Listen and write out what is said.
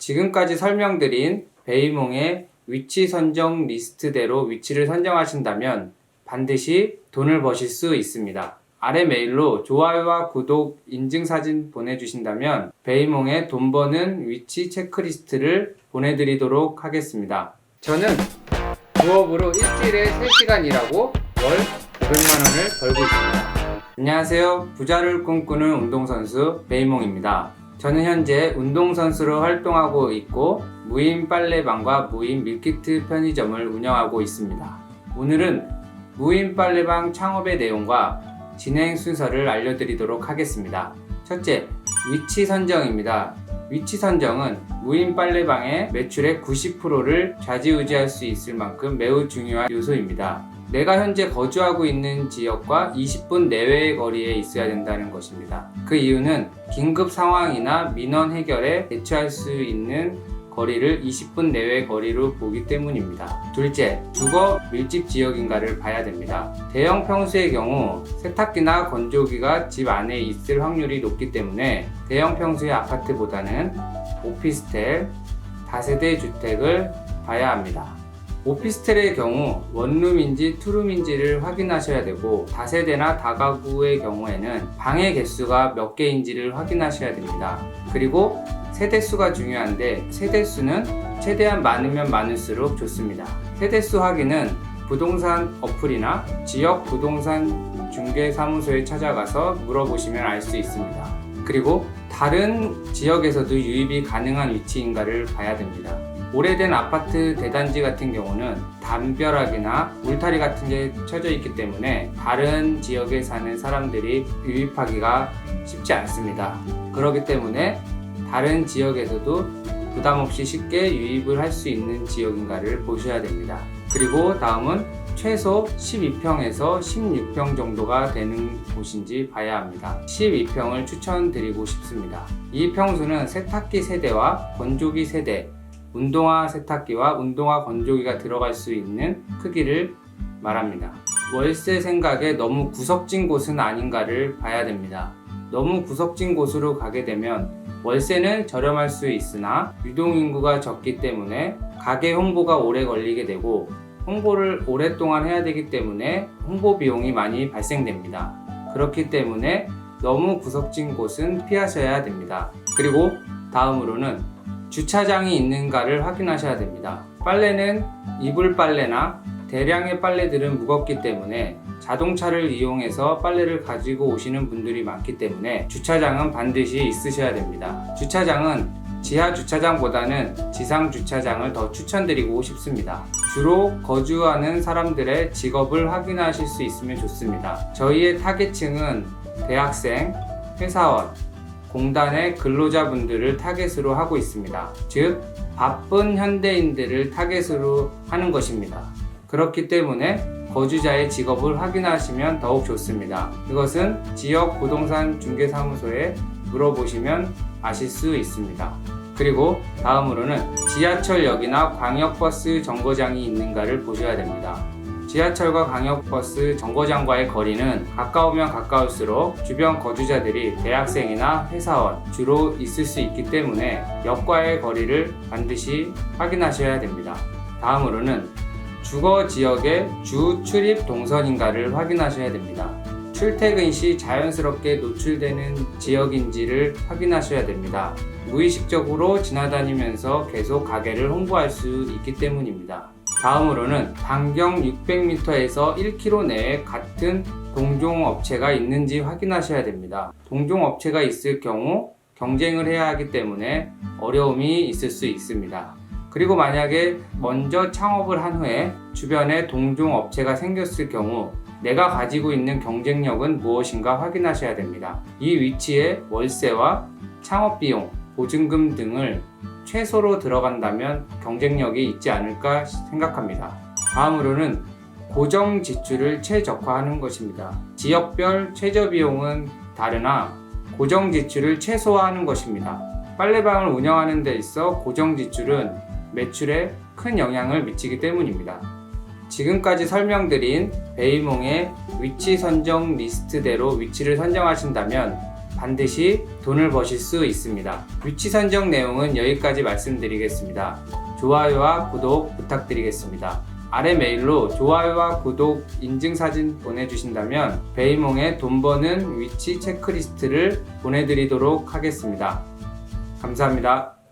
지금까지 설명드린 베이몽의 위치 선정 리스트대로 위치를 선정하신다면 반드시 돈을 버실 수 있습니다. 아래 메일로 좋아요와 구독, 인증 사진 보내주신다면 베이몽의 돈 버는 위치 체크리스트를 보내드리도록 하겠습니다. 저는 부업으로 일주일에 3시간 일하고 월 500만원을 벌고 있습니다. 안녕하세요. 부자를 꿈꾸는 운동선수 베이몽입니다. 저는 현재 운동선수로 활동하고 있고 무인 빨래방과 무인 밀키트 편의점을 운영하고 있습니다. 오늘은 무인 빨래방 창업의 내용과 진행 순서를 알려드리도록 하겠습니다. 첫째, 위치 선정입니다. 위치 선정은 무인 빨래방의 매출의 90%를 좌지우지할 수 있을 만큼 매우 중요한 요소입니다. 내가 현재 거주하고 있는 지역과 20분 내외의 거리에 있어야 된다는 것입니다. 그 이유는 긴급 상황이나 민원 해결에 대처할 수 있는 거리를 20분 내외 거리로 보기 때문입니다. 둘째, 주거 밀집 지역인가를 봐야 됩니다. 대형 평수의 경우 세탁기나 건조기가 집 안에 있을 확률이 높기 때문에 대형 평수의 아파트보다는 오피스텔, 다세대 주택을 봐야 합니다. 오피스텔의 경우 원룸인지 투룸인지를 확인하셔야 되고 다세대나 다가구의 경우에는 방의 개수가 몇 개인지를 확인하셔야 됩니다. 그리고 세대수가 중요한데 세대수는 최대한 많으면 많을수록 좋습니다. 세대수 확인은 부동산 어플이나 지역 부동산 중개사무소에 찾아가서 물어보시면 알 수 있습니다. 그리고 다른 지역에서도 유입이 가능한 위치인가를 봐야 됩니다. 오래된 아파트 대단지 같은 경우는 담벼락이나 울타리 같은 게 쳐져 있기 때문에 다른 지역에 사는 사람들이 유입하기가 쉽지 않습니다. 그렇기 때문에 다른 지역에서도 부담 없이 쉽게 유입을 할 수 있는 지역인가를 보셔야 됩니다. 그리고 다음은 최소 12평에서 16평 정도가 되는 곳인지 봐야 합니다. 12평을 추천드리고 싶습니다. 이 평수는 세탁기 세대와 건조기 세대, 운동화 세탁기와 운동화 건조기가 들어갈 수 있는 크기를 말합니다. 월세 생각에 너무 구석진 곳은 아닌가를 봐야 됩니다. 너무 구석진 곳으로 가게 되면 월세는 저렴할 수 있으나 유동인구가 적기 때문에 가게 홍보가 오래 걸리게 되고 홍보를 오랫동안 해야 되기 때문에 홍보 비용이 많이 발생됩니다. 그렇기 때문에 너무 구석진 곳은 피하셔야 됩니다. 그리고 다음으로는 주차장이 있는가를 확인하셔야 됩니다. 빨래는 이불 빨래나 대량의 빨래들은 무겁기 때문에 자동차를 이용해서 빨래를 가지고 오시는 분들이 많기 때문에 주차장은 반드시 있으셔야 됩니다. 주차장은 지하 주차장보다는 지상 주차장을 더 추천드리고 싶습니다. 주로 거주하는 사람들의 직업을 확인하실 수 있으면 좋습니다. 저희의 타겟층은 대학생, 회사원, 공단의 근로자분들을 타겟으로 하고 있습니다. 즉, 바쁜 현대인들을 타겟으로 하는 것입니다. 그렇기 때문에 거주자의 직업을 확인하시면 더욱 좋습니다. 이것은 지역 부동산 중개사무소에 물어보시면 아실 수 있습니다. 그리고 다음으로는 지하철역이나 광역버스 정거장이 있는가를 보셔야 됩니다. 지하철과 광역버스 정거장과의 거리는 가까우면 가까울수록 주변 거주자들이 대학생이나 회사원 주로 있을 수 있기 때문에 역과의 거리를 반드시 확인하셔야 됩니다. 다음으로는 주거 지역의 주 출입 동선인가를 확인하셔야 됩니다. 출퇴근 시 자연스럽게 노출되는 지역인지를 확인하셔야 됩니다. 무의식적으로 지나다니면서 계속 가게를 홍보할 수 있기 때문입니다. 다음으로는 반경 600m에서 1km 내에 같은 동종 업체가 있는지 확인하셔야 됩니다. 동종 업체가 있을 경우 경쟁을 해야 하기 때문에 어려움이 있을 수 있습니다. 그리고 만약에 먼저 창업을 한 후에 주변에 동종 업체가 생겼을 경우 내가 가지고 있는 경쟁력은 무엇인가 확인하셔야 됩니다. 이 위치에 월세와 창업 비용, 보증금 등을 최소로 들어간다면 경쟁력이 있지 않을까 생각합니다. 다음으로는 고정 지출을 최적화하는 것입니다. 지역별 최저 비용은 다르나 고정 지출을 최소화하는 것입니다. 빨래방을 운영하는 데 있어 고정 지출은 매출에 큰 영향을 미치기 때문입니다. 지금까지 설명드린 베이몽의 위치 선정 리스트대로 위치를 선정하신다면 반드시 돈을 버실 수 있습니다. 위치 선정 내용은 여기까지 말씀드리겠습니다. 좋아요와 구독 부탁드리겠습니다. 아래 메일로 좋아요와 구독 인증 사진 보내주신다면 베이몽의 돈 버는 위치 체크리스트를 보내드리도록 하겠습니다. 감사합니다.